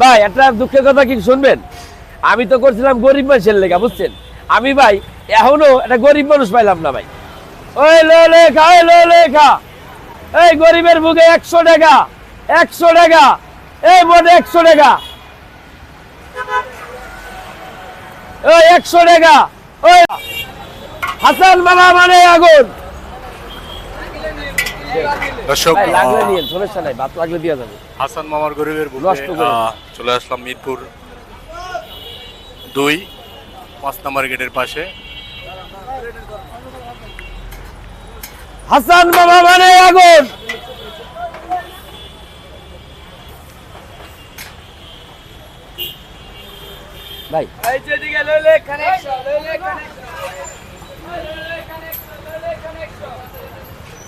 ভাই একটা দুঃখের কথা কি শুনবেন? আমি তো করছিলাম গরিব মানুষের লেখা বুঝছেন? আমি ভাই, এখনও একটা গরিব মানুষ পাইলাম না ভাই। ওই লো লেখা ওই লো লেখা এই গরিবের বুকে একশো টাকা একশো টাকা, এই মোটে একশো টাকা। ওই একশো টাকা, ওই হাসান মামা মানে আগুন। দর্শক লাগলে আহ, নিয়ে সমস্যা নাই বাত লাগলে দিয়ে যাবে। হাসান মামার গরিবের চলে আসলাম মিরপুর দুই পাঁচ নম্বর গেটের পাশে। হাসান মামা মানে আগুন! ভাই।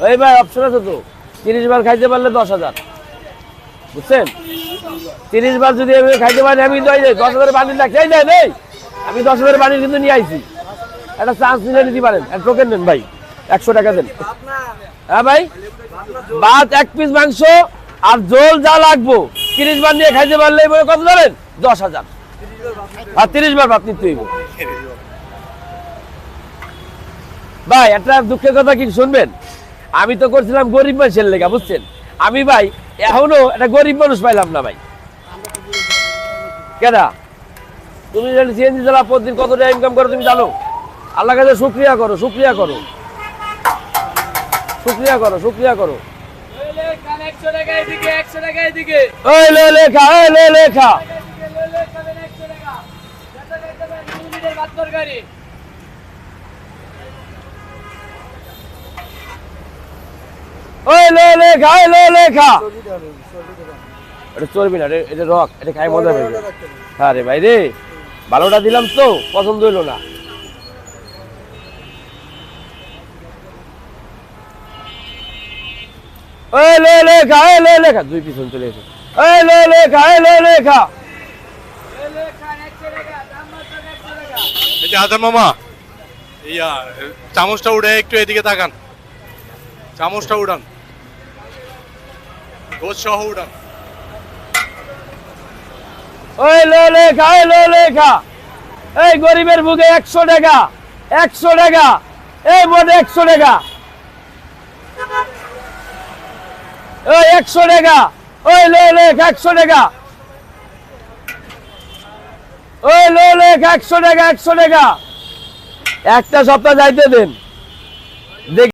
ওই ভাই অপশন আছে তো। তিরিশ বার খাইতে পারলে দশ হাজার। বুঝছেন? তিরিশ বার যদি আমি খাইতে পারি, আমি তো এই যে দশ হাজার বানির না, খেয়ে যায় নেই আমি দশ হাজার বানির কিন্তু নিয়ে আইছি। একটা চান্স নিলে নিতে পারেন। একটা টোকেন নেন ভাই, একশো টাকা দেন। হ্যাঁ ভাই? ভাত এক পিস মাংস আর জল যা লাগবো, তিরিশ বার নিয়ে খাইতে পারলে এবারে কত ধরেন? দশ হাজার। আর তিরিশ বার ভাত নিতে হইব। ভাই, একটা দুঃখের কথা কি শুনবেন? আমি তো করছিলাম গরিব মানুষের লেখা বুঝছেন? আমি ভাই, এখনও একটা গরিব মানুষ পাইলাম না ভাই। কেনা তুমি সিএনজি চালা প্রতিদিন কত টাকা ইনকাম করো তুমি জানো? আল্লাহ কাছে শুক্রিয়া করো শুক্রিয়া করো। শুক্রিয়া করো শুক্রিয়া করো। একশো টাকা এদিকে একশো টাকা এদিকে ওই লে লেখা ওই লে লেখা একশো টাকা যত খাইতে পারেন ওই লে লেখা ওই লে লেখা এটা চলবি না এটা- রক এটা খাই মজা পাইবে হ্যাঁ রে ভাই রে ভালোটা দিলাম তো পছন্দ হইল না। ওই লে লেখা ওই লে লেখা দুই পিছন চলে এসে। ওই লে লে লেখা একশো টাকা দাম মাত্র এই যে মামা ইয়া চামচটা উঠে একটু এদিকে তাকান। চামচটা উড়ান। ওই লে লেখা লে লেখা এই গরিবের বুকে একশো টাকা একশো টাকা, এই মোটে একশো টাকা। ওই একশো টাকা, ওই লে লেখ একশো টাকা। ওই লে লেখ একশো টাকা একশো টাকা। একটা সপ্তাহ যাইতে দেন।